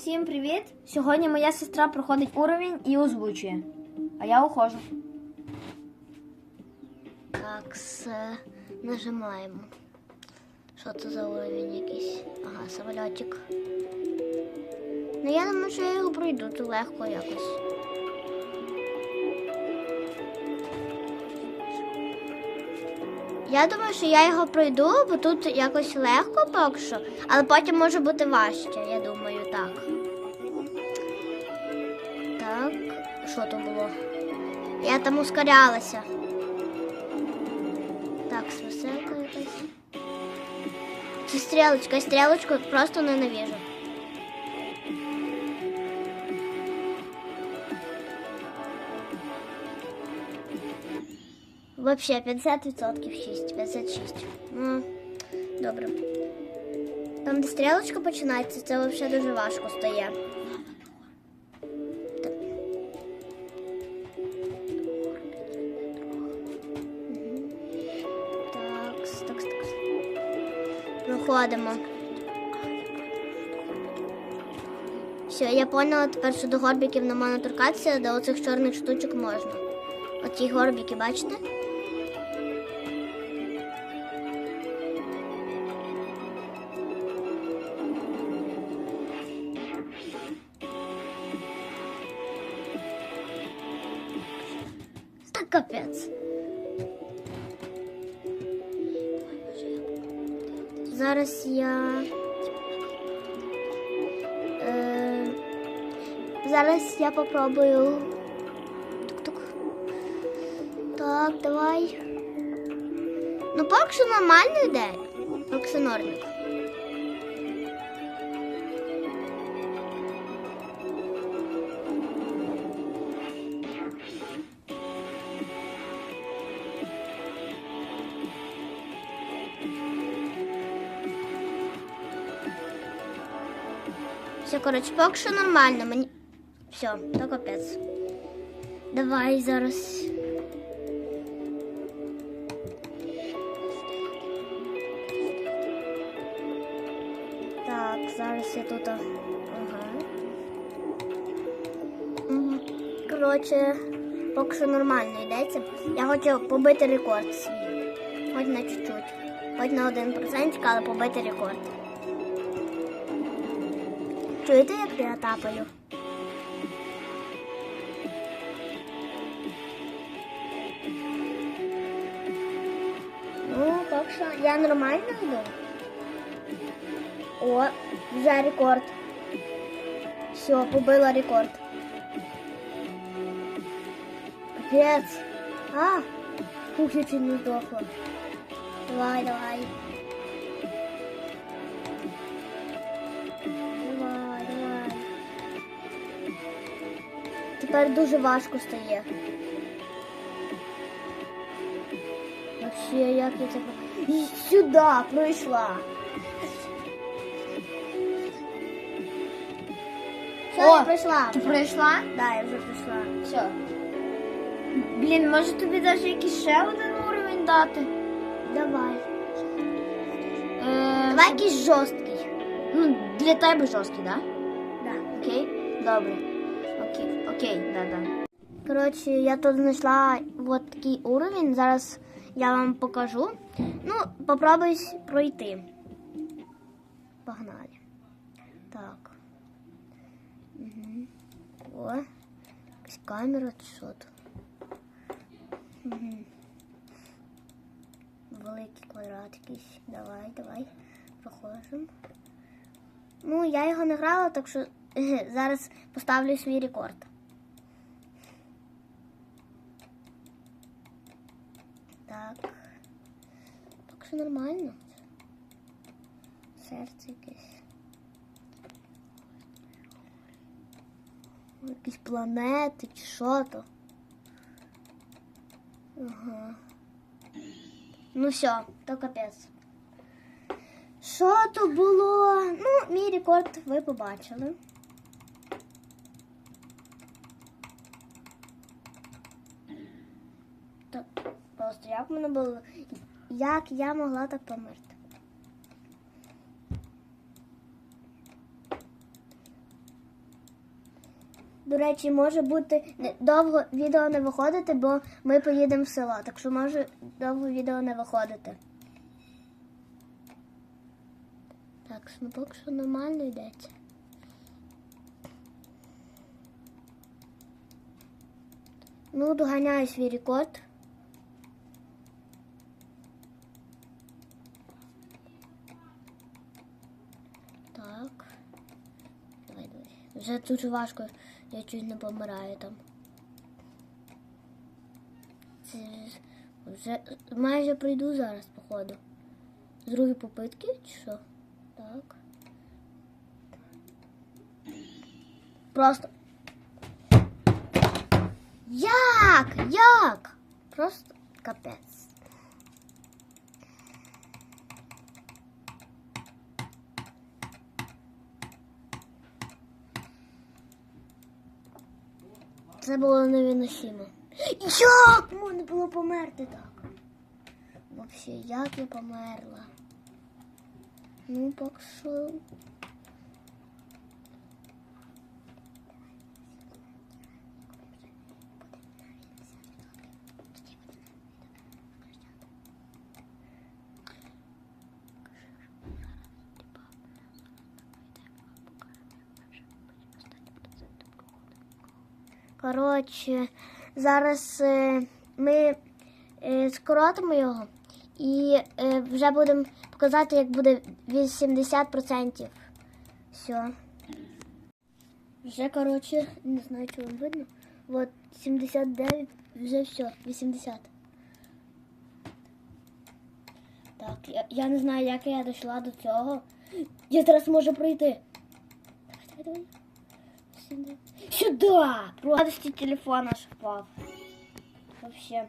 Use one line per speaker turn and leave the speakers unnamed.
Всім привіт! Сьогодні моя сестра проходить уровень і озвучує. А я ухожу.
Так. Нажимаємо. Що це за уровень якийсь? Ага, самолітик. Ну я думаю, що я його пройду, то легко якось. Я думаю, що я його пройду, бо тут якось легко поки що, але потім може бути важче, я думаю, так. Так, що то було? Я там ускорялася. Так, веселка якась. Стрілочка, стрілочку просто ненавижу. Вообще 50% 6, 56. Ну, добре. Там, де стрілочка починається, це взагалі дуже важко стає. Так. Так, так. Проходимо. Все, я поняла тепер, що до горбиків не можна торкатися, до оцих чорних штучок можна. Оці горбики, бачите? Капець. Зараз я. Е, зараз я попробую. Тук-тук. Так, давай. Ну, поки що нормально йде. Поки Все, коротше, поки що нормально. Мені. Все, то капець. Давай зараз. Так, зараз я тут. Ага. Коротше, поки що нормально йдеться. Я хочу побити рекорд свій. Хоч на чуть-чуть. Хоч на один процентик, але побити рекорд. Чуєте, як я тапаю? Ну, так що я нормально йду. О, вже рекорд. Все, побила рекорд. Капець. А, фух, я чуть не. Давай, давай. Давай, Тепер дуже важко стає. Вообще, як я це... І сюди пройшла. Все,
О,
я пройшла.
Ти пройшла?
Да, я вже пройшла.
Все. Блін, може тобі навіть якийсь ще один уровень дати?
Давай.
Е,
Давай якийсь жорсткий.
Ну, для тебе жорсткий, так?
Да.
Да? Окей? Добре. Окей, окей, да, да.
Коротше, я тут знайшла от такий уровень. Зараз я вам покажу. Ну, попробуй пройти. Погнали. Так. Угу. О, якась камера що тут. Угу. Великий квадрат якийсь. Давай, давай. Проходимо. Ну, я його не грала, так що зараз поставлю свій рекорд. Так. Так що нормально. Серце якесь. Якісь планети чи що то. Ага. Ну все, то капець. Що то було? Ну, мій рекорд ви побачили. Так, просто як мене було. Як я могла так померти? до речі, може бути довго відео не виходити, бо ми поїдемо в село. Так що може довго відео не виходити. Так, ну що нормально йдеться. Ну, доганяю свій рекорд. Так. Давай, давай. Вже дуже важко, я чуть не помираю там. Це вже майже прийду зараз, походу. З другої попитки чи що? Так. Просто. Як? Як? Просто капець. Це було невиносимо. Як можна було померти так? Взагалі, як я померла? Ну, поки що. Коротше, зараз е, ми е, скоротимо його і е, вже будемо показати, як буде 80%. Все. Вже, коротше, не знаю, чи вам видно. От 79, вже все, 80. Так, я, я не знаю, як я дійшла до цього. Я зараз можу пройти. Давай, давай, давай. Сюда. Радости телефон аж впав. Вообще.